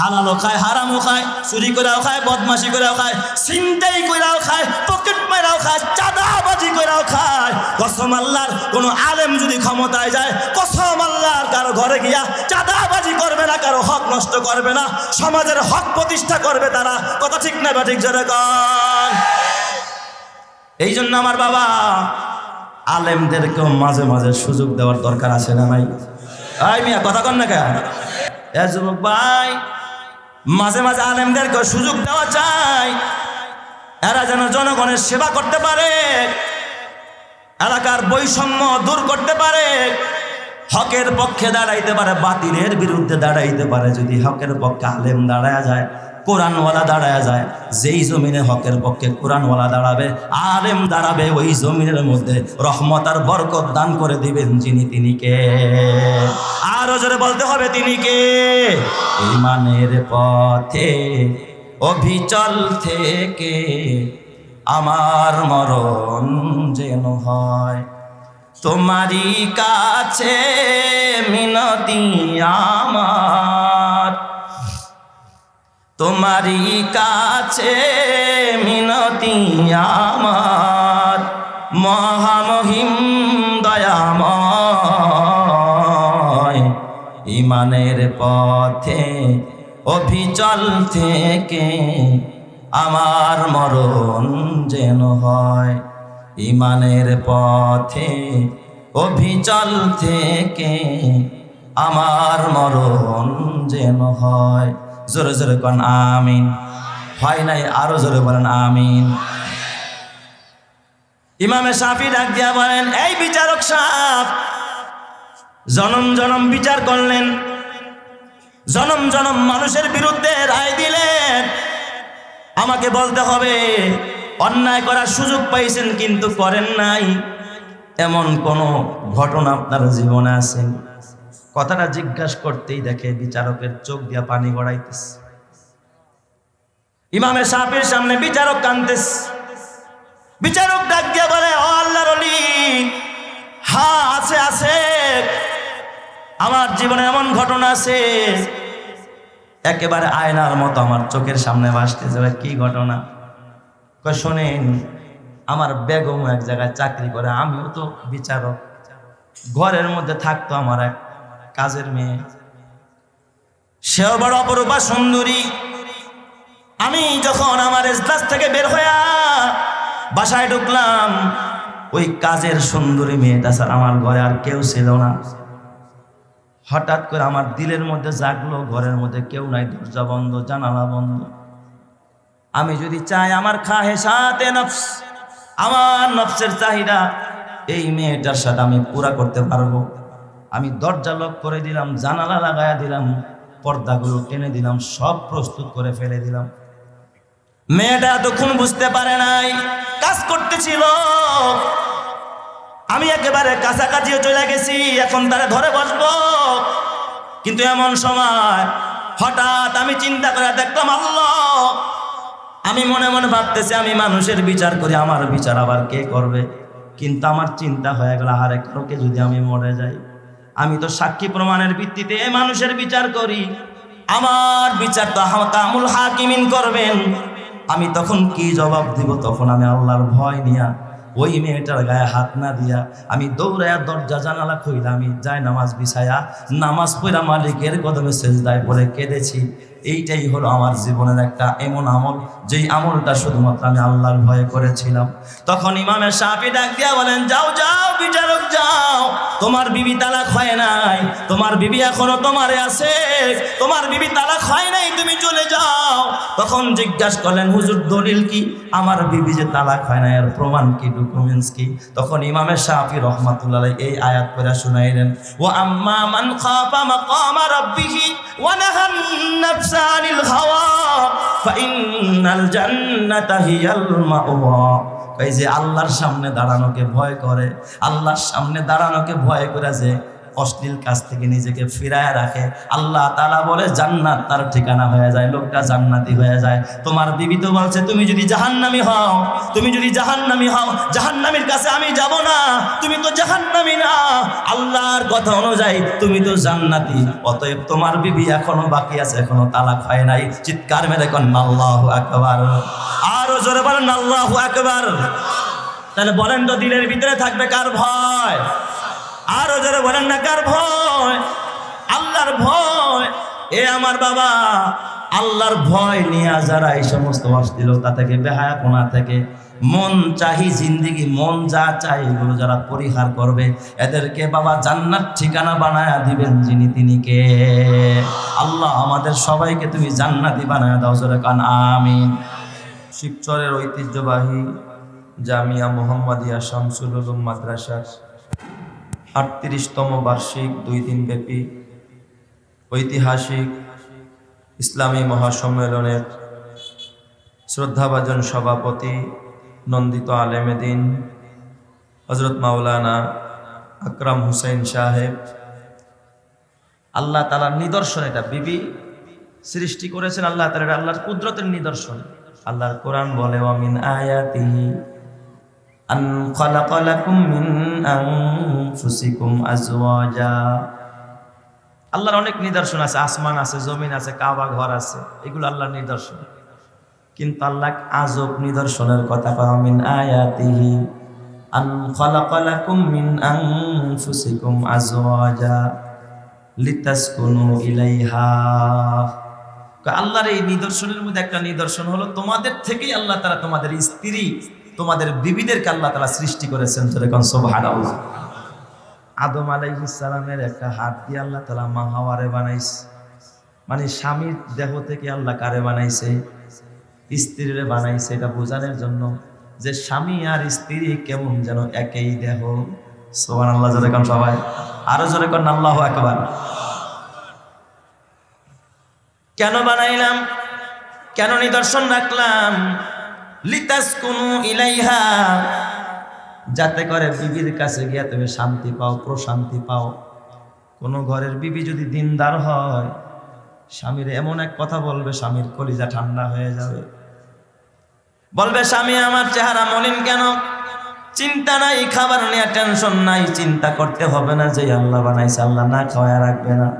হালালও খায়, হারামও খায়, চুরি করেও খায়, বদমাশি করেও খায় চিন্তাই করেও খায়, পকেট মারাও খায়, চাঁদাবাজি করেও খায়। কসম আল্লাহর, কোনো আলেম যদি ক্ষমতায় যায়, কসম আল্লাহর, কারও ঘরে গিয়া চাঁদাবাজি করবে না, কারও হক নষ্ট করবে না, সমাজের হক প্রতিষ্ঠা করবে তারা। কথা ঠিক না বা ঠিক জোরে এই জন্য আমার বাবা, আলেমদেরকেও মাঝে মাঝে সুযোগ দেওয়ার দরকার আছে না নাই? আই মিয়া, কথা কন না কেন? যুবক ভাই মাঝে মাঝে আলেমদেরকে সুযোগ দেওয়া চাই। এরা যেন জনগণের সেবা করতে পারে, এলাকার বৈষম্য দূর করতে পারে, হকের পক্ষে দাঁড়াইতে পারে, বাতিলের বিরুদ্ধে দাঁড়াইতে পারে। যদি হকের পক্ষে আলেম দাঁড়ায় যায়, কোরআনওয়ালা দাঁড়ায় যায়, যেই জমিনে হকের পক্ষে কোরআনওয়ালা দাঁড়াবে, আলেম দাঁড়াবে, ওই জমিনের মধ্যে রহমত আর বরকত দান করে দিবেন যিনি তিনি কে। আরও জোরে বলতে হবে তিনি কে? ইমানের পথে, অভিচল থেকে আমার মরণ যেন হয়। তোমারই কাছে মিনতি আমার। তোমারই কাছে মিনতি আমার। মহামহিম দয়াময় ইমানের পথে, অভিচল থেকে আমার মরণ যেন হয়। ইমানের পথে, অভিচল থেকে আমার মরণ যেন হয়। জোরে জোরে কন, আমিন। হয় নাই, আরও জোরে বলেন, আমিন। ইমামে সাফি ডাক দিয়া বলেন, এই বিচারক সাহ জনম জনম বিচার করলেন। জনম জনম মানুষের বিরুদ্ধে রায় দিলেন। আমাকে বলতে হবে, অন্যায় করার সুযোগ পাইছেন কিন্তু করেন নাই। এমন কোনো ঘটনা আপনার জীবনে আছে? কথাটা জিজ্ঞাসা করতেই দেখে বিচারকের চোখ দিয়া পানি গড়াইতেছে। ইমামের সাহেবের সামনে বিচারক কানতেস বিচারক ডাক দিয়া বলে, ও আল্লাহর অলি হ্যাঁ আছে আছে। আমার জীবনে এমন ঘটনা আছে। একেবারে আয়নার মতো আমার চোখের সামনে ভাসতে যাবে কি ঘটনা? শোনেন, আমার বেগম এক জায়গায় চাকরি করে, আমিও তো বিচারক। ঘরের মধ্যে থাকতো আমার এক কাজের মেয়ে। সেও বড় অপরূপা, সুন্দরী। আমি যখন আমার এজলাস থেকে বের হইয়া বাসায় ঢুকলাম, ওই কাজের সুন্দরী মেয়েটা স্যার আমার ঘরে আর কেউ ছিল না। হঠাৎ করে আমার দিলের মধ্যে জাগলো, ঘরের মধ্যে কেউ নাই, দরজা বন্ধ, জানালা বন্ধ। আমি যদি চাই আমার খাহে সাথে নফস, আমার নফসের চাহিদা, এই মেয়েটার সাথে আমি পুরা করতে পারব। আমি দরজা লক করে দিলাম, জানালা লাগায়া দিলাম, পর্দাগুলো টেনে দিলাম, সব প্রস্তুত করে ফেলে দিলাম। মেয়েটা এতক্ষণ বুঝতে পারে নাই, কাজ করতেছিল। আমি একেবারে কাছাকাছিও চলে গেছি, এখন তারা ধরে বসবো। কিন্তু এমন সময় হঠাৎ আমি চিন্তা করে দেখলাম, আল্লাহ! আমি মনে মনে ভাবতেছি, আমি মানুষের বিচার করি, আমার বিচার আবার কে করবে? কিন্তু আমার চিন্তা হয়ে গেল, আরে কারোকে যদি আমি মরে যাই, আমি তো সাক্ষী প্রমাণের ভিত্তিতে মানুষের বিচার করি। আমার বিচার তো কামুল হাকিমিন করবেন। আমি তখন কি জবাব দিব? তখন আমি আল্লাহর ভয় নিয়া ওই মেয়েটার গায়ে হাত না দিয়া আমি দৌড়ায়া দরজা জানালা খুইলা, আমি যাই নামাজ বিছায়া নামাজ পড়া মালিকের কদমে সেজদায় বলে কেঁদেছি। এইটাই হলো আমার জীবনের একটা এমন আমল। যেই আমলটা শুধুমাত্র আমি আল্লাহর ভয়ে করেছিলাম। তখন ইমামের সাপি ডাক দিয়া বলেন, যাও যাও, বিচারক, যাও। তোমার বিবি তালাক হয় নাই। তোমার বিবি এখনও তোমারে আছে। তোমার বিবি তালাক হয় নাই, তুমি চলে যাও। তখন জিজ্ঞাসা করলেন, হুজুর, দলিল কি? আমার বিবি যে তালাক হয় না এর প্রমাণ কি ডকুমেন্টস কি? তখন ইমামের শাহি রহমাতুল্লাহ এই আয়াত করে শুনাইলেন ও আম্মা মান খাফা মাকামা রাব্বিহি ওয়া নাহান নাফসা আনিল হাওয়া ফাইন্নাল জান্নাতা হিয়াল মাওয়া। এই যে আল্লাহর সামনে দাঁড়ানোকে ভয় করে, আল্লাহর সামনে দাঁড়ানোকে ভয় করে যে অশ্লীল কাজ থেকে নিজেকে ফিরায় রাখে। আল্লাহ তালা বলে, জান্নাত তার ঠিকানা হয়ে যায়, লোকটা জান্নাতি হয়ে যায়। তোমার বিবি তো বলছে, তুমি যদি জাহান্নামি হও, তুমি যদি জাহান্নামি হও, জাহান্নামীর কাছে আমি যাব না, তুমি তো জাহান্নামি না। আল্লাহর কথা অনুযায়ী তুমি তো জান্নাতি। অতএব তোমার বিবি এখনও বাকি আছে, এখনও তালাক হয় নাই। চিৎকার মেরে কন্যা আল্লাহ আকবার। আরও জোরে বলেন, আল্লাহ আকবার। তাহলে বলেন তো, দিলের ভিতরে থাকবে কার ভয়? আরও যারা বলেন না, কার ভয়? আল্লাহর ভয়। এ আমার বাবা, আল্লাহর ভয় নিয়ে যারা এই সমস্ত অশ্লীলতা থেকে বেহায়াপনা থেকে মন চাহি জিন্দিগি, মন যা চাই এগুলো যারা পরিহার করবে, এদেরকে বাবা জান্নাত ঠিকানা বানায়া দিবেন যিনি তিনি কে? আল্লাহ আমাদের সবাইকে তুমি জান্নাতি বানায়া দাও, জোরে কান, আমিন। শিবচরের ঐতিহ্যবাহী জামিয়া মোহাম্মদিয়া শামসুল মাদ্রাসার আটত্রিশতম বার্ষিক দুই দিন ব্যাপী ঐতিহাসিক ইসলামী মহাসম্মেলনের শ্রদ্ধাভাজন সভাপতি নন্দিত আলেমেদিন হজরত মাওলানা আকরাম হুসাইন সাহেব। আল্লাহ তালার নিদর্শন এটা। বিবি সৃষ্টি করেছেন আল্লাহ তালা আল্লাহর কুদরতের নিদর্শন। আল্লাহর কোরআন বলে অমিন আয়াতিহি আন খালাকা লাকুম মিন আনফুসিকুম আজওয়াজা আল্লাহর অনেক নিদর্শন আছে, আসমান আছে, জমিন আছে, কাবা ঘর আছে, এগুলো আল্লাহর নিদর্শন। কিন্তু আল্লাহ আজব নিদর্শনের কথা কয়, মিন আয়াতিহি আন খালাকা লাকুম মিন আনফুসিকুম আজওয়াজা লিতাসকুনু ইলাইহা। আল্লাহর এই নিদর্শনের মধ্যে একটা নিদর্শন হলো, তোমাদের থেকেই আল্লাহ তারা তোমাদের স্ত্রী তোমাদের বিবিদেরকে আল্লাহ তারা সৃষ্টি করেছেন যেরকম সোভানাল্লাহ আদম আলাইহিসালামের একটা হাত দিয়ে আল্লাহ তালা মা হাওয়ারে বানাইছে। মানে স্বামীর দেহ থেকে আল্লাহ কারে বানাইছে? স্ত্রীরে বানাইছে, এটা বোঝানোর জন্য যে স্বামী আর স্ত্রী কেমন যেন একই দেহ। সোহান আল্লাহ যেরকম সবাই? আরও করেন আল্লাহ একবার কেন বানাইলাম? কেন নিদর্শন রাখলাম? লিতাস কুনু ইলাইহা। যাতে করে বিবির কাছে গিয়া তুমি শান্তি পাও, প্রশান্তি পাও। কোনো ঘরের বিবি যদি দিনদার হয়, স্বামীর এমন এক কথা বলবে, স্বামীর কলিজা ঠান্ডা হয়ে যাবে। বলবে, স্বামী, আমার চেহারা মলিন কেন? চিন্তা নাই, খাবার নিয়ে টেনশন নাই, চিন্তা করতে হবে না যে আল্লাহ বানাইছে, আল্লাহ না খাওয়া রাখবে না।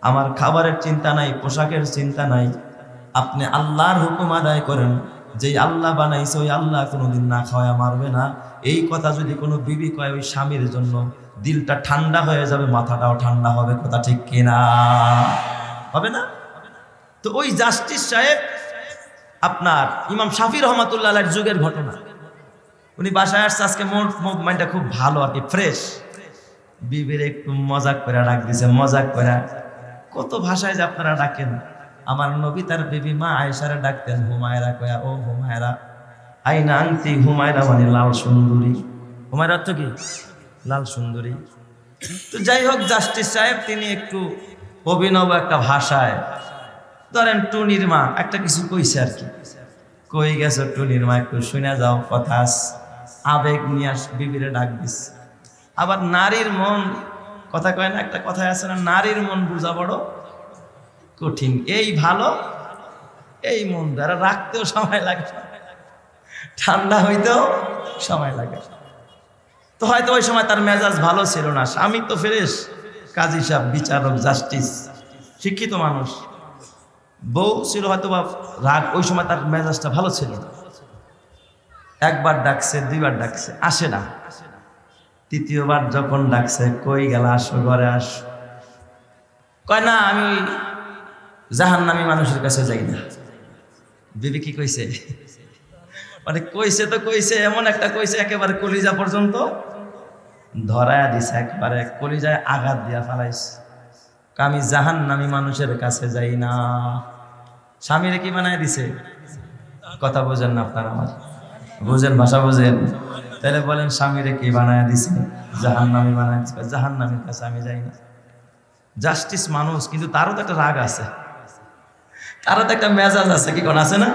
আমার খাবারের চিন্তা নাই, পোশাকের চিন্তা নাই। আপনি আল্লাহর হুকুম আদায় করেন। যে আল্লাহ বানাইছে, ওই আল্লাহ কোনোদিন না খাওয়া মারবে না। এই কথা যদি কোনো বিবি কয় ওই স্বামীর জন্য, দিলটা ঠান্ডা হয়ে যাবে, মাথাটাও ঠান্ডা হবে, কথা ঠিক কিনা? হবে না? তো ওই জাস্টিস সাহেব, আপনার ইমাম শাফি রহমাতুল্লাহ যুগের ঘটনা। উনি বাসায় আসছে, আজকে মোট মোর মাইন্ডটা খুব ভালো, আর কি ফ্রেশ। বিবির একটু মজাক করে ডাক দিছে, মজাক করে কত ভাষায় যে আপনারা ডাকেন। আমার নবী তার বিবি মা আয়সারে ডাকতেন, হুমায়রা কয়া, ও হুমায়রা, আইনা আংতি হুমায়রা মানে লাল সুন্দরী। হুমায়রা অর্থ কি? লাল সুন্দরী। তো যাই হোক, জাস্টিস সাহেব তিনি একটু অভিনব একটা ভাষায়, ধরেন টুনির মা, একটা কিছু কইছে আর কি। কই গেছো টুনির মা, একটু শুনে যাও, কথা আবেগ নিয়ে আস, বিবিরে ডাক দিস। আবার নারীর মন, কথা কয় না, একটা কথায় আছে না, নারীর মন বোঝা বড় কঠিন। এই ভালো, এই মন দ্বারা রাখতেও সময় লাগে। ঠান্ডা হইতেও সময় লাগে। তো হয়তো ওই সময় তার মেজাজ ভালো ছিল না। স্বামী তো ফ্রেশ কাজী সাহেব, বিচারক জাস্টিস শিক্ষিত মানুষ। বউ ছিল হয়তো বা রাগ, ওই সময় তার মেজাজটা ভালো ছিল না। একবার ডাকছে, দুইবার ডাকছে, আসে না। তৃতীয়বার যখন ডাকছে, কই গেল, আসো, ঘরে আস। কয়, না, আমি ওই জাহান্নামী মানুষের কাছে যাই না। বিবি কি কইছে? মানে কইছে তো কইছে, এমন একটা কইছে একেবারে কলিজা পর্যন্ত। ধরায়া দিছে, একবারে কলিজায় আঘাত দিয়া ফেলাইছে। আমি জাহান নামি মানুষের কাছে যাই না। স্বামীরে কি বানায় দিছে? কথা বোঝেন না আপনার আমার। বুঝেন, ভাষা বুঝেন। তাহলে বলেন, স্বামীরে কি বানায় দিছে? জাহান নামি বানায় দিছে। জাহান নামের কাছে আমি যাই না। জাস্টিস মানুষ, কিন্তু তারও তো একটা রাগ আছে। তারও তো একটা মেজাজ আছে, কি কোন আছে না?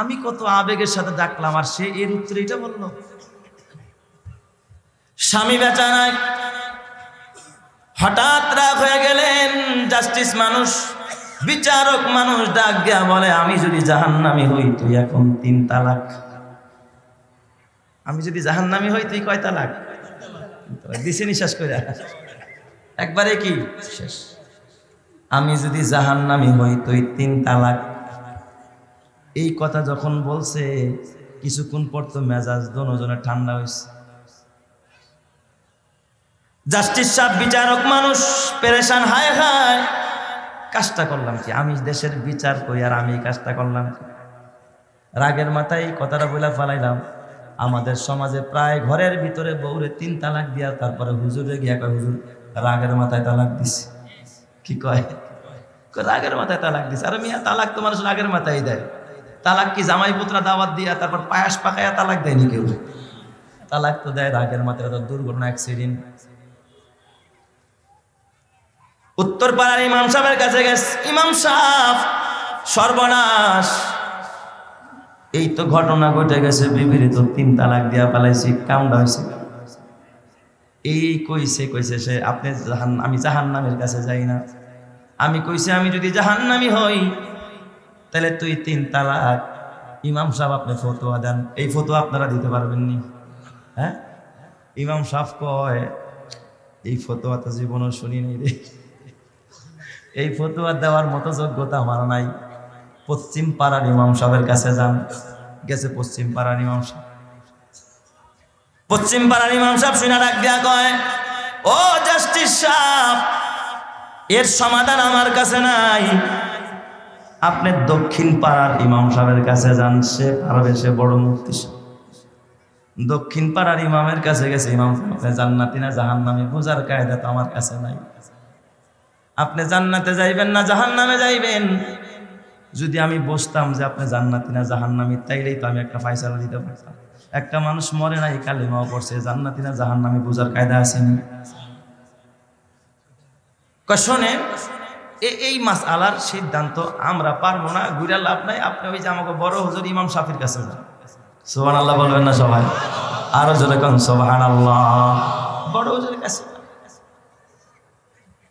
আমি কত আবেগের সাথে ডাকলাম আর সে এর উত্তরে এটা বলল। স্বামী বেচা নাই হঠাৎ রাগ হয়ে গেলেন জাস্টিস মানুষ, বিচারক মানুষ ডাক দিয়া বলে, আমি যদি জাহান্নামি হই, তুই এখন তিন তালাক। আমি যদি জাহান্নামি হই, তুই কয় তালাক? দিছে নিঃশ্বাস করে একবারে কি? শেষ। আমি যদি জাহান্নামি হই তুই তিন তালাক। এই কথা যখন বলছে, কিছুক্ষণ পর তো মেজাজ দোনোজনের ঠান্ডা হয়েছে জাস্টিস সাহেব বিচারক মানুষ পেরেশান, হায় হায়, কাজটা করলাম কি? আমি দেশের বিচার করি আর আমি কাজটা করলাম রাগের মাথায় কথাটা বলে ফেলাইলাম, আমাদের সমাজে প্রায় ঘরের ভিতরে বউরে তিন তালাক দিয়া, তারপরে হুজুরে গিয়া হুজুর, রাগের মাথায় তালাক দিছে। কি কয়? রাগের মাথায় তালাক দিছে। আরে মিয়া, তালাক তো মানুষ রাগের মাথায় দেয়। তালাক কি জামাই পুত্রা দাওয়াত দিয়া তারপর পায়াস পাকায়া তালাক দেয়নি কেউ? তালাক তো দেয় রাগের মাথায় তো দুর্ঘটনা অ্যাক্সিডেন্ট উত্তর পাড়ার ইমাম সাহেবের কাছে গেছে। ইমাম সাহেব, সর্বনাশ। এই তো ঘটনা ঘটে গেছে বিবির তো তিন তালাক দিয়া পালাইছি কামড়া হয়েছে এই কইছে কইছে সে, আপনি জাহান, আমি জাহান্নামের কাছে যাই না। আমি কইছে, আমি যদি জাহান্নামি হই, তাহলে তুই তিন তালাক ইমাম সাহেব আপনি ফতোয়া দেন। এই ফতোয়া আপনারা দিতে পারবেন নি হ্যাঁ? ইমাম সাহেব কয়, এই ফতোয়া তো জীবনও শুনি নাই রে। এই ফতোয়া দেওয়ার মতো যোগ্যতা আমার নাই। পশ্চিম পাড়ার ইমাম সাহেবের কাছে যান। গেছে পশ্চিম পাড়ার ইমাম সাহেব। পশ্চিম পাড়ার ইমাম সাহেব শুনে ডাক দেয়া কয় ও জাস্টিস সাহেব এর সমাধান আমার কাছে নাই। আপনি দক্ষিণ পাড়ার ইমাম সাহেবের কাছে যান সে পারবে সে বড় মুক্তি দক্ষিণ পাড়ার ইমামের কাছে গেছে ইমাম সাহেব, জান্নাতি না জাহান্নামি বোঝার কায়দা তো আমার কাছে নাই। আপনি জান্নাতে যাইবেন না জাহান্নামে যাইবেন। যদি আমি বসতাম যে আপনি জান্নাতি না জাহান্নামি তাইলেই তো আমি একটা ফাইসালা দিতে পারতাম। একটা মানুষ মরে নাই কালিমাও পড়ছে, জান্নাতি না জাহান্নামি বোঝার কায়দা আসেনি শোনে এই মাস আলার সিদ্ধান্ত আমরা পারব না, ঘুরে লাভ নাই। আপনি ওই যে আমাকে বড় হুজুর ইমাম সাফির কাছে সোহান আল্লাহ বলবেন না সবাই? আরও জোরে কন সোহান আল্লাহ বড় হুজুরের কাছে।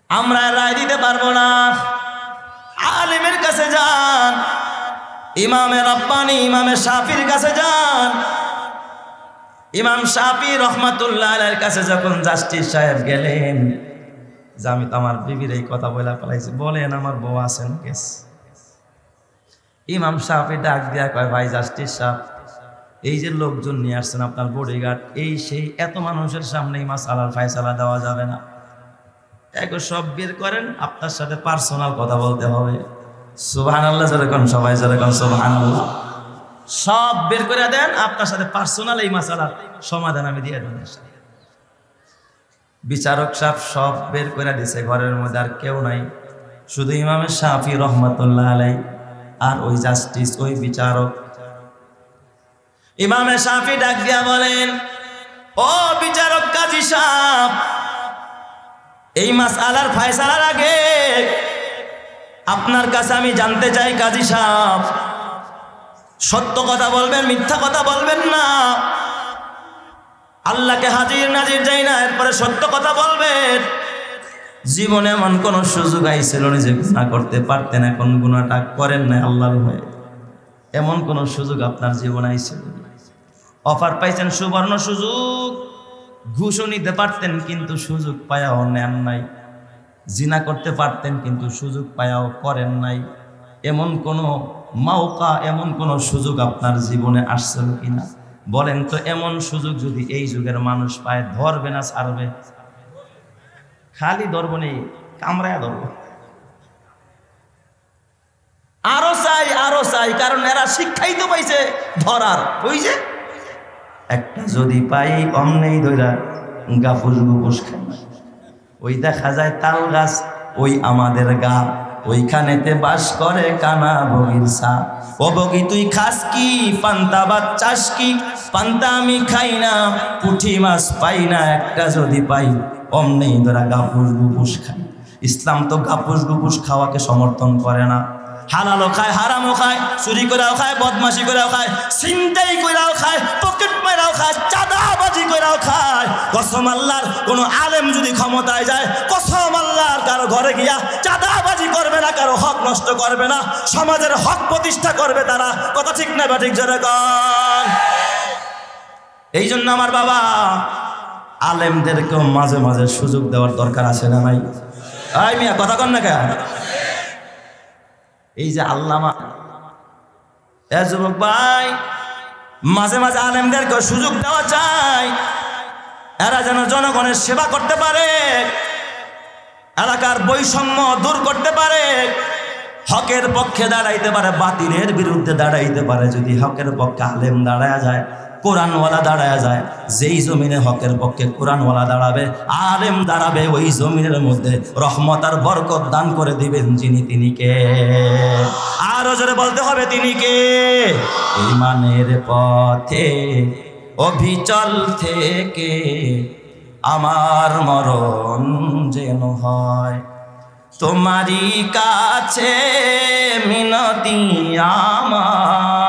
আমরা রায় দিতে পারব না। আলিমের কাছে যান, ইমামের রব্বানি ইমামের সাফির কাছে যান। ইমাম সাফি রহমাতুল্লাহ কাছে যখন জাস্টিস সাহেব গেলেন, যে আমি তো আমার বিবির এই কথা বলে ফেলাইছি বলেন আমার বউ আছেন কেস। ইমাম সাহেব ডাক দিয়া কয়, ভাই জাস্টিস সাহেব, এই যে লোকজন নিয়ে আসছেন আপনার বডিগার্ড, এই সেই এত মানুষের সামনে এই মাসালার ফায়সালা দেওয়া যাবে না। এক সব বের করেন, আপনার সাথে পার্সোনাল কথা বলতে হবে। সুবহান আল্লাহ যেরকম, সবাই যেরকম সুবহান আল্লাহ সব বের করে দেন, আপনার সাথে পার্সোনাল এই মাসালার সমাধান আমি দিয়ে দেন বিচারক সাহেব সব বের করে দিছে, ঘরের মধ্যে আর কেউ নাই। শুধু ইমামের শাফি রহমতুল্লাহ আলাই আর ওই জাস্টিস ওই বিচারক। ইমামে শাফি ডাক দিয়া বলেন, ও বিচারক কাজী সাহেব, এই মাস আলার ফায়সালার আগে আপনার কাছে আমি জানতে চাই কাজী সাহেব সত্য কথা বলবেন, মিথ্যা কথা বলবেন না। আল্লাহকে হাজির নাজির যাই না, এরপরে সত্য কথা বলবেন। জীবনে এমন কোন সুযোগ আইছিল না যে গুণা করতে পারতেন, এখন গুণাটা করেন না আল্লাহর ভয়ে। এমন কোন সুযোগ আপনার জীবনে আইছিল অফার পাইছেন, সুবর্ণ সুযোগ। ঘুষও নিতে পারতেন, কিন্তু সুযোগ পায়াও নেন নাই। জিনা করতে পারতেন, কিন্তু সুযোগ পায়াও করেন নাই। এমন কোনো মাওকা এমন কোনো সুযোগ আপনার জীবনে আসছিল কিনা? বলেন তো, এমন সুযোগ যদি এই যুগের মানুষ পায়, ধরবে না, ছাড়বে? খালি ধরবো নেই, কামড়ায় ধরবো। আরও চাই আরও চাই, কারণ এরা শিক্ষাই তো পাইছে ধরার। ওই যে, একটা যদি পাই, অমনেই ধরা গাফুস গুফুস খাই ওই দেখা যায় তাল গাছ, ওই আমাদের গা ওইখানেতে বাস করে কানা বগির সা। ও বগি, তুই খাস কি? পান্তা বা চাস কি? পান্তা আমি খাই না, পুঠি মাছ পাই না, একটা যদি পাই অমনেই তোরা গাফুস গুপুস খাই। ইসলাম তো গাপুস গুপুস খাওয়াকে সমর্থন করে না। হালালও খায়, হারামও খায়, চুরি করেও খায়, বদমাশি করেও খায় চিন্তাই করেও খায়, পকেট মারাও খায়, চাঁদাবাজি করেও খায়। কসম আল্লাহর কোনো আলেম যদি ক্ষমতায় যায়, কসম আল্লাহর কারও ঘরে গিয়া চাঁদাবাজি করবে না, কারও হক নষ্ট করবে না, সমাজের হক প্রতিষ্ঠা করবে তারা। কথা ঠিক না বা ঠিক জোরে এই জন্য আমার বাবা, আলেমদেরকেও মাঝে মাঝে সুযোগ দেওয়ার দরকার আছে না নাই? আই মিয়া, কথা কন না কেন? এই যে আল্লামা। এ যুবক ভাই, মাঝে মাঝে আলেমদেরকে সুযোগ দেওয়া চাই এরা যেন জনগণের সেবা করতে পারে, এলাকার বৈষম্য দূর করতে পারে, হকের পক্ষে দাঁড়াইতে পারে, বাতিলের বিরুদ্ধে দাঁড়াইতে পারে। যদি হকের পক্ষে আলেম দাঁড়ায় যায় কোরআনওয়ালা দাঁড়ায় যায়। যেই জমিনে হকের পক্ষে কোরআনওয়ালা দাঁড়াবে, আলেম দাঁড়াবে, ওই জমিনের মধ্যে রহমত আর বরকত দান করে দিবেন যিনি তিনি কে? আরও জোরে বলতে হবে, তিনি কে? ইমানের পথে, অভিচল থেকে আমার মরণ যেন হয়। তোমারই কাছে মিনতি আমার।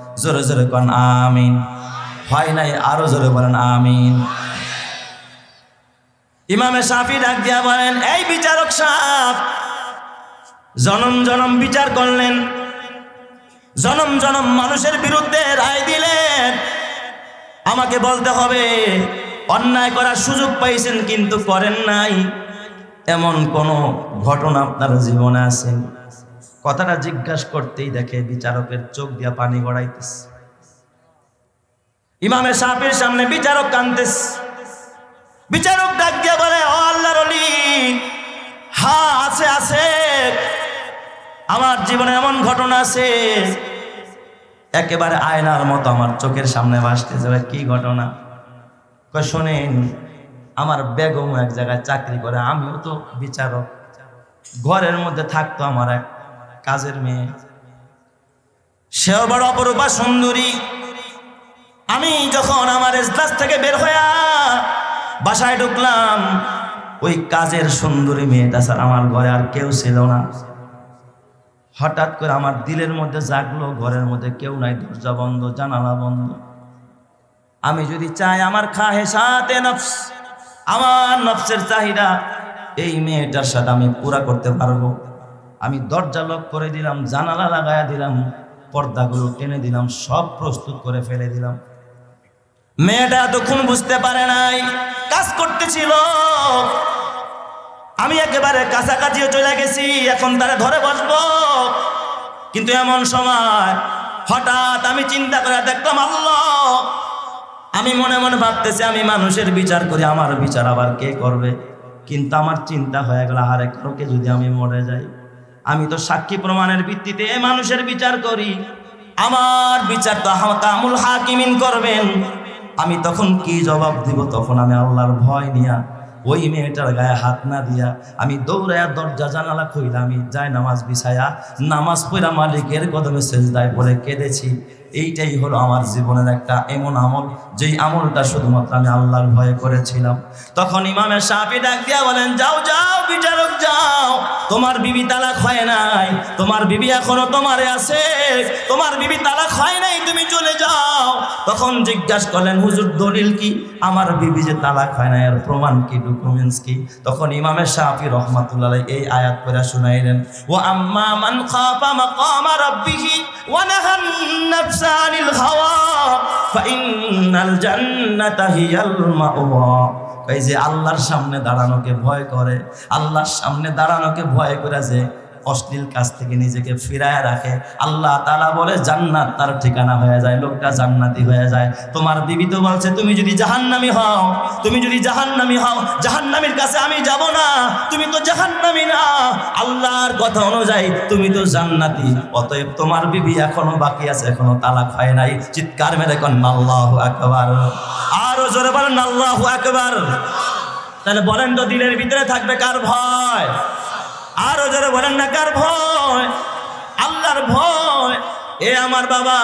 জোরে জোরে কন, আমিন। হয় নাই আরও জোরে বলেন, আমিন। ইমামে সাফি ডাক দিয়া বলেন, এই বিচারক সাহ জনম জনম বিচার করলেন। জনম জনম মানুষের বিরুদ্ধে রায় দিলেন। আমাকে বলতে হবে, অন্যায় করার সুযোগ পাইছেন, কিন্তু করেন নাই। এমন কোনো ঘটনা আপনার জীবনে আছে? কথাটা জিজ্ঞাসা করতেই দেখে বিচারকের চোখ দিয়া পানি গড়াইতেছে। ইমামের সাপের সামনে বিচারক কানতেস বিচারক ডাক দিয়া বলে, ও আল্লাহর অলি হা, আছে আছে। আমার জীবনে এমন ঘটনা আছে। একেবারে আয়নার মতো আমার চোখের সামনে ভাসতে যাবে কি ঘটনা? শোনেন, আমার বেগম এক জায়গায় চাকরি করে, আমিও তো বিচারক। ঘরের মধ্যে থাকতো আমার এক কাজের মেয়ে। সেও বড় অপরূপা, সুন্দরী। আমি যখন আমার এজলাস থেকে বের হইয়া বাসায় ঢুকলাম, ওই কাজের সুন্দরী মেয়েটা স্যার আমার ঘরে আর কেউ ছিল না। হঠাৎ করে আমার দিলের মধ্যে জাগলো, ঘরের মধ্যে কেউ নাই, দরজা বন্ধ, জানালা বন্ধ। আমি যদি চাই আমার খাহে সাথে নফস, আমার নফসের চাহিদা, এই মেয়েটার সাথে আমি পুরা করতে পারব। আমি দরজা লক করে দিলাম, জানালা লাগায়া দিলাম, পর্দাগুলো টেনে দিলাম, সব প্রস্তুত করে ফেলে দিলাম। মেয়েটা এতক্ষণ বুঝতে পারে নাই, কাজ করতেছিল। আমি একেবারে কাছাকাছিও চলে গেছি, এখন তারা ধরে বসবো। কিন্তু এমন সময় হঠাৎ আমি চিন্তা করে দেখলাম, আল্লাহ! আমি মনে মনে ভাবতেছি, আমি মানুষের বিচার করি, আমার বিচার আবার কে করবে? কিন্তু আমার চিন্তা হয়ে গেল আরে কারোকে যদি আমি মরে যাই। আমি তো সাক্ষী প্রমাণের ভিত্তিতে মানুষের বিচার করি। আমার বিচার তো আমুল হাকিমিন করবেন। আমি তখন কি জবাব দিব? তখন আমি আল্লাহর ভয় নিয়া ওই মেয়েটার গায়ে হাত না দিয়া আমি দৌড়ায়া দরজা জানালা খুইলা, আমি যাই নামাজ বিছায়া নামাজ পড়া মালিকের কদমে সেজদায় পড়ে কেঁদেছি। এইটাই হলো আমার জীবনের একটা এমন আমল। যেই আমলটা শুধুমাত্র আমি আল্লাহর ভয়ে করেছিলাম। তখন ইমামের সাপি ডাক দিয়া বলেন, যাও যাও, বিচারক, যাও। তোমার বিবি তালাক হয় নাই। তোমার বিবি এখনও তোমারে আছে। তোমার বিবি তালাক হয় নাই, তুমি চলে যাও। তখন জিজ্ঞাসা করলেন, হুজুর, দলিল কি? আমার বিবি যে তালাক হয় নাই, এর প্রমাণ কি ডকুমেন্টস কি? তখন ইমামের শাহি রহমাতুল্লাহ এই আয়াত করে শুনাইলেন ও আম্মা মান খাফা মাকামা রাব্বিহি ওয়া নাহান নাফসা আনিল হাওয়া ফাইনাল জান্নাতা হিয়াল মাওয়া। এই যে আল্লাহর সামনে দাঁড়ানোকে ভয় করে, আল্লাহর সামনে দাঁড়ানোকে ভয় করে যে অশ্লীল কাজ থেকে নিজেকে ফিরায় রাখে। আল্লাহ তালা বলে, জান্নাত তার ঠিকানা হয়ে যায়, লোকটা জান্নাতি হয়ে যায়। তোমার বিবি তো বলছে, তুমি যদি জাহান্নামি হও, তুমি যদি জাহান্নামি হও, জাহান্নামীর কাছে আমি যাব না, তুমি তো জাহান্নামি না। আল্লাহর কথা অনুযায়ী তুমি তো জান্নাতি, অতএব তোমার বিবি এখনও বাকি আছে, এখনও তালাক হয় নাই। চিৎকার মেরে কন, আল্লাহু আকবার। আরও জোরে বলেন, আল্লাহু আকবার। তাহলে বলেন তো, দিলের ভিতরে থাকবে কার ভয়? আরও জোরে বলেন না, কার ভয়? আল্লাহর ভয়? এ আমার বাবা,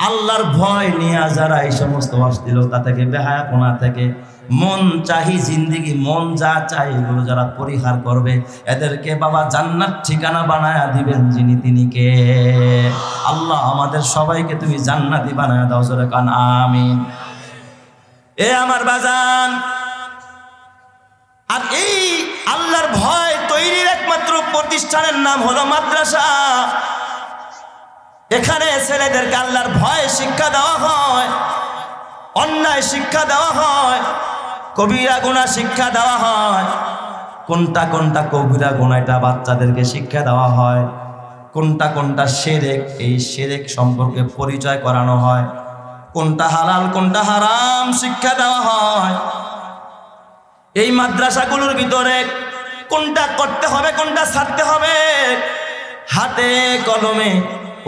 আল্লাহর ভয় নিয়ে যারা এই সমস্ত অশ্লীলতা থেকে, বেহায়াপনা থেকে, মন চাহি জিন্দিগি, মন যা চাই এগুলো যারা পরিহার করবে, এদেরকে বাবা জান্নাত ঠিকানা বানায়া দিবেন যিনি তিনি কে? আল্লাহ আমাদের সবাইকে তুমি জান্নাতি বানায়া দাও, জোরে কান, আমিন। এ আমার বাজান। আর এই আল্লাহর ভয় তৈরির একমাত্র প্রতিষ্ঠানের নাম হলো মাদ্রাসা। এখানে ছেলেদেরকে আল্লাহর ভয় শিক্ষা দেওয়া হয়, অন্যায় শিক্ষা দেওয়া হয়, কবিরা গুণা শিক্ষা দেওয়া হয়, কোনটা কোনটা কবিরা গুণা এটা বাচ্চাদেরকে শিক্ষা দেওয়া হয়, কোনটা কোনটা সেরেক, এই সেরেক সম্পর্কে পরিচয় করানো হয়। কোনটা হালাল, কোনটা হারাম শিক্ষা দেওয়া হয়। এই মাদ্রাসাগুলোর ভিতরে কোনটা করতে হবে, কোনটা ছাড়তে হবে, হাতে কলমে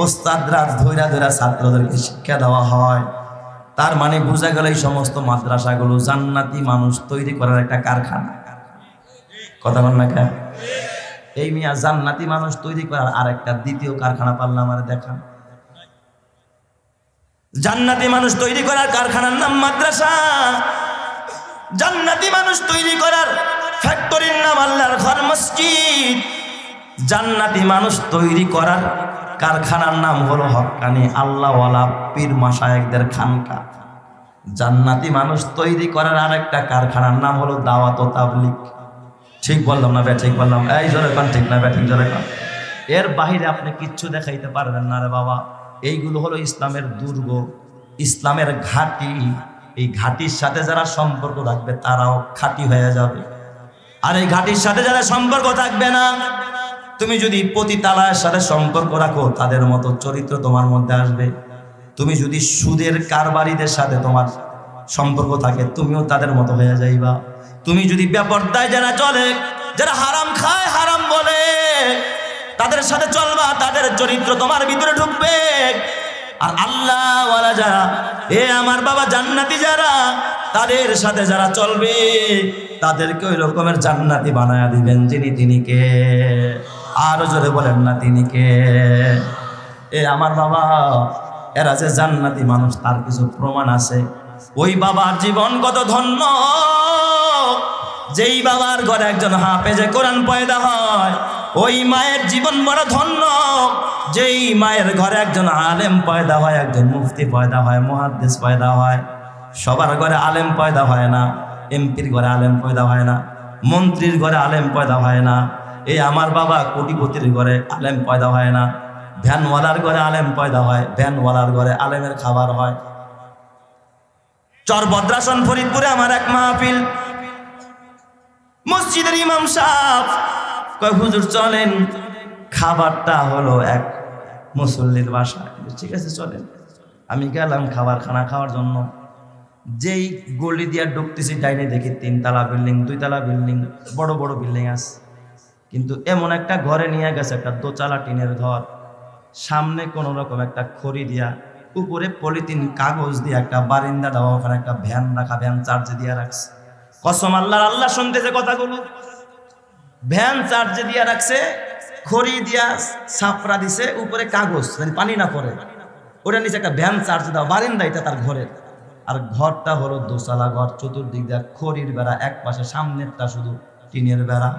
ওস্তাদরা ধৈরা ধৈরা ছাত্রদেরকে শিক্ষা দেওয়া হয়। তার মানে বোঝা গেল এই সমস্ত মাদ্রাসাগুলো জান্নাতি মানুষ তৈরি করার একটা কারখানা। কথা বল না এই মিয়া জান্নাতি মানুষ তৈরি করার আর একটা দ্বিতীয় কারখানা পারলাম আর দেখান। জান্নাতি মানুষ তৈরি করার কারখানার নাম মাদ্রাসা। জান্নাতি মানুষ তৈরি করার ফ্যাক্টরির নাম আল্লাহর ঘর মসজিদ। জান্নাতি মানুষ তৈরি করার কারখানার নাম হলো হক্কানি আল্লাহওয়ালা পীর মাসায়েকদের খানকা। জান্নাতি মানুষ তৈরি করার আরেকটা কারখানার নাম হলো দাওয়াত ও তাবলিক ঠিক বললাম না বে, ঠিক বললাম। এই জোরে ঠিক না বে, ঠিক জোরে কন। এর বাহিরে আপনি কিচ্ছু দেখাইতে পারবেন না রে বাবা। এইগুলো হলো ইসলামের দুর্গ, ইসলামের ঘাঁটি। এই ঘাটির সাথে যারা সম্পর্ক রাখবে তারাও খাঁটি হয়ে যাবে। আর এই ঘাটির সাথে যারা সম্পর্ক থাকবে না, তুমি যদি পতিতালয়ের সাথে সম্পর্ক রাখো, তাদের মতো চরিত্র তোমার মধ্যে আসবে। তুমি যদি সুদের কারবারিদের সাথে তোমার সম্পর্ক থাকে, তুমিও তাদের মতো হয়ে যাইবা। তুমি যদি ব্যাপারদায় যারা চলে, যারা হারাম খায়, হারাম বলে তাদের সাথে চলবা, তাদের চরিত্র তোমার ভিতরে ঢুকবে। আর আল্লাহ যারা, এ আমার বাবা জান্নাতি যারা, তাদের সাথে যারা চলবে, তাদেরকে ওই রকমের জান্নাতি বানায়া দিবেন যিনি তিনি কে। আরও জোরে বলেন না, তিনি কে? এ আমার বাবা, এরা যে জান্নাতি মানুষ, তার কিছু প্রমাণ আছে। ওই বাবার জীবন কত ধন্য। যেই বাবার ঘরে একজন হাফেজে কোরআন পয়দা হয় ওই মায়ের জীবন বড় ধন্য। যেই মায়ের ঘরে একজন আলেম পয়দা হয়, একজন মুফতি পয়দা হয় মহাদ্দেশ পয়দা হয়, সবার ঘরে আলেম পয়দা হয় না, এমপির ঘরে আলেম পয়দা হয় না, মন্ত্রীর ঘরে আলেম পয়দা হয় না, এই আমার বাবা কোটিপতির ঘরে আলেম পয়দা হয় না, ভ্যানওয়ালার ঘরে আলেম পয়দা হয়, ভ্যানওয়ালার ঘরে আলেমের খাবার হয়। চর ভদ্রাসন ফরিদপুরে আমার এক মাহফিল। মসজিদের ইমাম সাহেব কয়, হুজুর, চলেন। খাবারটা হলো এক মুসল্লির বাসা। ঠিক আছে, চলেন। আমি গেলাম খাবার খানা খাওয়ার জন্য। যেই গলি দিয়ে ঢুকতেছি, ডাইনে দেখি তিনতলা বিল্ডিং, দুইতলা বিল্ডিং, বড় বড় বিল্ডিং আছে। কিন্তু এমন একটা ঘরে নিয়ে গেছে, একটা দোচালা টিনের ঘর। সামনে কোনো রকম একটা খড়ি দিয়া, উপরে পলিথিন কাগজ দিয়ে, একটা বারিন্দা দেওয়া, ওখানে একটা ভ্যান রাখা, ভ্যান চার্জে দিয়ে রাখছে। কসম আল্লাহর, আল্লাহ শুনতেছে কথাগুলো। ভ্যান চার্জে দিয়া রাখছে, খড়ি দিয়া ছাপড়া দিছে, উপরে কাগজ মানে পানি না পড়ে। ওটা নিচে একটা ভ্যান চার্জ দেওয়া, বারিন্দা এটা তার ঘরের। আর ঘরটা হলো দোসালা ঘর, চতুর্দিক দিয়ে খড়ির বেড়া, এক পাশে সামনেরটা শুধু টিনের বেড়া,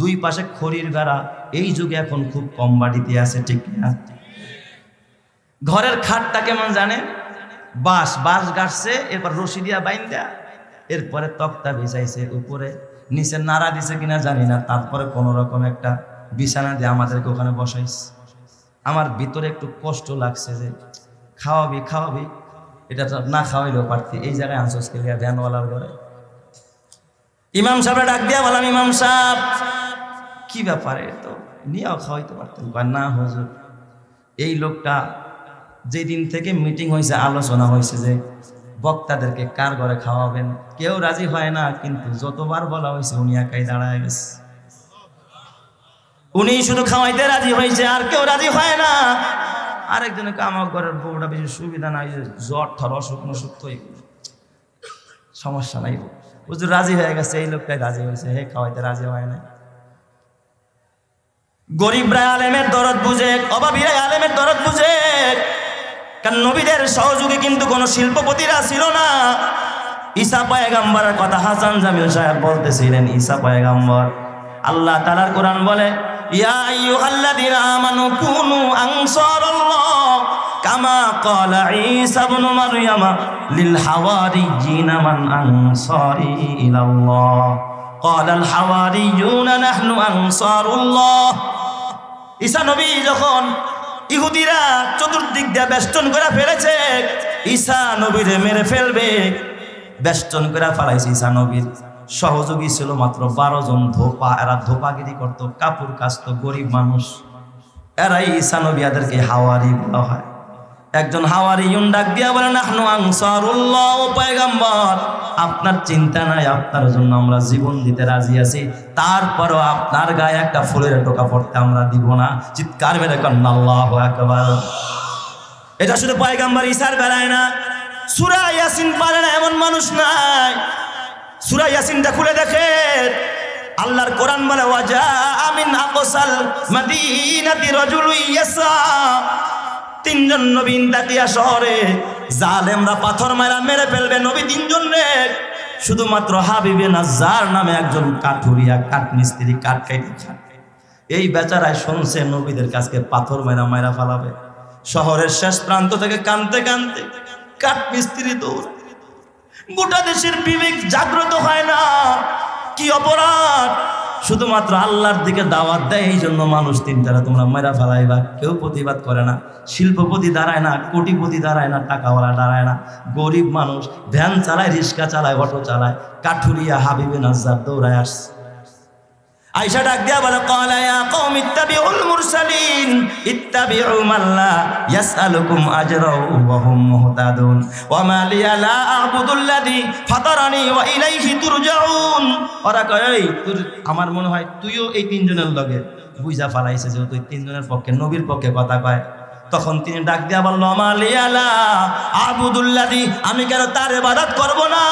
দুই পাশে খড়ির বেড়া। এই যুগে এখন খুব কম বাড়িতে আছে, ঠিক না? ঘরের খাটটা কেমন জানে? বাঁশ বাঁশ গাছছে এরপর রশি দিয়া বাইন দেয়া এরপরে তক্তা বিছাইছে উপরে। নিচে নাড়া দিছে কিনা জানি না, তারপরে কোনো রকম একটা বিছানা দিয়ে আমাদেরকে ওখানে বসাইস আমার ভিতরে একটু কষ্ট লাগছে যে, খাওয়াবি খাওয়াবি, এটা তো না খাওয়াইলেও পারতি। এই জায়গায় আনসোস খেলিয়া ভ্যানওয়ালার ঘরে। ইমাম সাহেব ডাক দিয়া বললাম, ইমাম সাহেব, কি ব্যাপারে তো? নিয়েও খাওয়াইতে পারতেন। না হুজুর, এই লোকটা যেদিন থেকে মিটিং হয়েছে আলোচনা হয়েছে যে বক্তাদেরকে কার ঘরে খাওয়াবেন? কেউ রাজি হয় না, কিন্তু যতবার বলা হয়েছে উনি একাই দাঁড়ায় গেছে। উনি শুধু খাওয়াইতে রাজি হয়েছে, আর কেউ রাজি হয় না। আরেকজনকে আমার ঘরের বউটা বেশি সুবিধা নাই জ্বর, ঠর, অসুখ, মসুখ, তো সমস্যা নাই। হুজুর রাজি হয়ে গেছে, এই লোকটাই রাজি হয়েছে, হে, খাওয়াইতে রাজি হয় না গরিবরা আলেমের দরদ বুঝে, অভাবীরা আলেমের দরদ বুঝে। কারণ নবীদের সহযোগী কিন্তু কোনো শিল্পপতিরা ছিল না। ঈসা পায়গাম্বারের কথা হাসান জামিল সাহেব বলতেছিলেন, ঈসা পায়গাম্বর, আল্লাহ তালার কোরআন বলে, ইয়া আমানু কুনু কামা লিল ঈসা নবী যখন ইহুদিরা চতুর্দিক দিয়ে বেষ্টন করে ফেলেছে। ঈশা নবীর মেরে ফেলবে। বেষ্টন করে ফেলাইছে ঈসা নবীর। সহযোগী ছিল মাত্র বারো জন ধোপা। এরা ধোপাগিরি করতো, কাপড় কাস্ত গরিব মানুষ। এরাই ঈসা এদেরকে হাওয়ারি বলা হয়। একজন হাওয়ারি ইউন ডাক দিয়া বলেন আহনু আনসারুল্লাহ, ও পয়গাম্বর, আপনার চিন্তা নাই, আপনার জন্য আমরা জীবন দিতে রাজি আছি। তারপরও আপনার গায়ে একটা ফুলের টোকা পড়তে আমরা দিব না। চিৎকার মেরে কন্যা, আল্লাহ একবার এটা শুধু পয়গাম্বর ইসার বেলায় না, সুরা ইয়াসিন পারে না, এমন মানুষ নাই। সুরা ইয়াসিনটা খুলে দেখে, আল্লাহর কোরআন বলে ওয়াজা আমিন আকসাল মাদিনাতি রাজুলু ইয়াসা। তিনজন নবীন ইন্দাকিয়া শহরে। জালেমরা পাথর মারা মেরে ফেলবে নবী তিনজন রে। শুধুমাত্র হাবিবে নাজ্জার নামে একজন কাঠুরিয়া কাঠ মিস্ত্রি কাঠ খায় এই বেচারায় শুনছে নবীদের কাছকে পাথর মেরা মায়েরা ফালাবে। শহরের শেষ প্রান্ত থেকে কানতে কানতে কাঠ মিস্ত্রি দৌড়। গোটা দেশের বিবেক জাগ্রত হয় না। কি অপরাধ? শুধুমাত্র আল্লাহর দিকে দাওয়াত দেয়, এই জন্য মানুষ তিনটারা তোমরা মেরা ফেলাইবা। কেউ প্রতিবাদ করে না। শিল্পপতি দাঁড়ায় না, কোটিপতি দাঁড়ায় না, টাকাওয়ালা দাঁড়ায় না। গরিব মানুষ, ভ্যান চালায়, রিক্সা চালায়, অটো চালায়। কাঠুরিয়া হাবিবে নাজার দৌড়ায় আসছে। আইসা ডাক দিয়া বলে ইত্তাবিউল মুরসালিন ইত্তাবিউ মান লা ইয়াসআলুকুম ওয়া হুম মুহতাদুন। ওয়া মা লিয়া লা আ'বুদুল্লাযী ফাতারানি ওয়া ইলাইহি তুরজাউন। ওরা কয় আমার মনে হয় তুইও এই তিনজনের লগে বুঝা ফালাইছে যে তুই তিনজনের পক্ষে, নবীর পক্ষে কথা কয়। তখন তিনি ডাক দিয়া বলল, মা লিয়া লা আ'বুদুল্লাযী, আমি কেন তার ইবাদত করব না?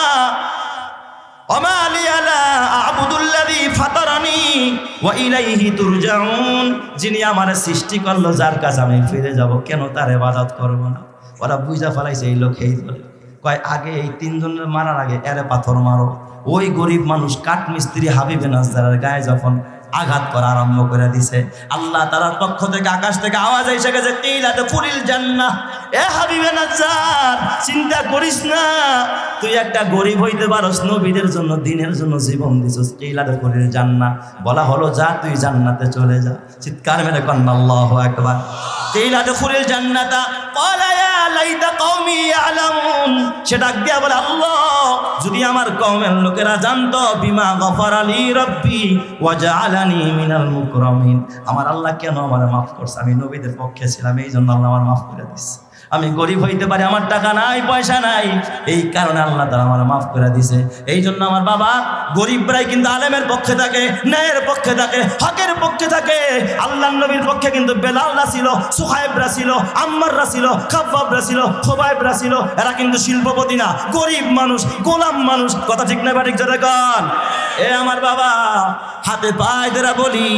যিনি আমার সৃষ্টি করল, যার কাছে আমি ফিরে যাব, কেন তার এবাদত করব না? ওরা বুঝা ফেলাইছে, এই লোক এই বলে কয়, আগে এই তিনজনের মারার আগে এরে পাথর মারো। ওই গরিব মানুষ কাঠ মিস্ত্রি হাবিবে নাজদারের গায়ে যখন আঘাত করা আরম্ভ করে দিছে। আল্লাহ তালার পক্ষ থেকে, আকাশ থেকে আওয়াজ এসে গেছে কিলাতে কুরিল জান্নাহ? এ হাবিবে নাজার চিন্তা করিস না, তুই একটা গরিব হইতে পারস, নবীদের জন্য, দিনের জন্য জীবন দিছস কিলাতে কুরিল জান্নাহ। বলা হলো, যা, তুই জান্নাতে চলে যা। চিৎকার মেরে কন্না আল্লাহু আকবার। কিলাতে কুরিল জান্নাতা? ক্বালা লাইতা কওমি ইয়ালামুন। সে ডাক দিয়া বলে, আল্লাহ, যদি আমার কমের লোকেরা জানতো, বিমা গফর আলী রব্বি ওয়া জাআলানি মিনাল মুকরমিন। আমার আল্লাহ কেন আমার মাফ করছে? আমি নবীদের পক্ষে ছিলাম এই জন্য আল্লাহ আমার মাফ করে দিচ্ছে আমি গরিব হইতে পারি, আমার টাকা নাই, পয়সা নাই। এই কারণে আল্লাহ তারা আমার মাফ করে দিছে এই জন্য আমার বাবা গরিবরাই কিন্তু আলেমের পক্ষে থাকে, ন্যায়ের পক্ষে থাকে, হকের পক্ষে থাকে। আল্লাহ নবীর পক্ষে কিন্তু বেলালরা ছিল, সুহাইবরা ছিল, আম্মাররা ছিল, খাব্বাবরা ছিল, খোবাইবরা ছিল। এরা কিন্তু শিল্পপতি না, গরিব মানুষ, গোলাম মানুষ। কথা ঠিক না ঠিক জোরে কন? এ আমার বাবা, হাতে পায়ে দেরা বলি।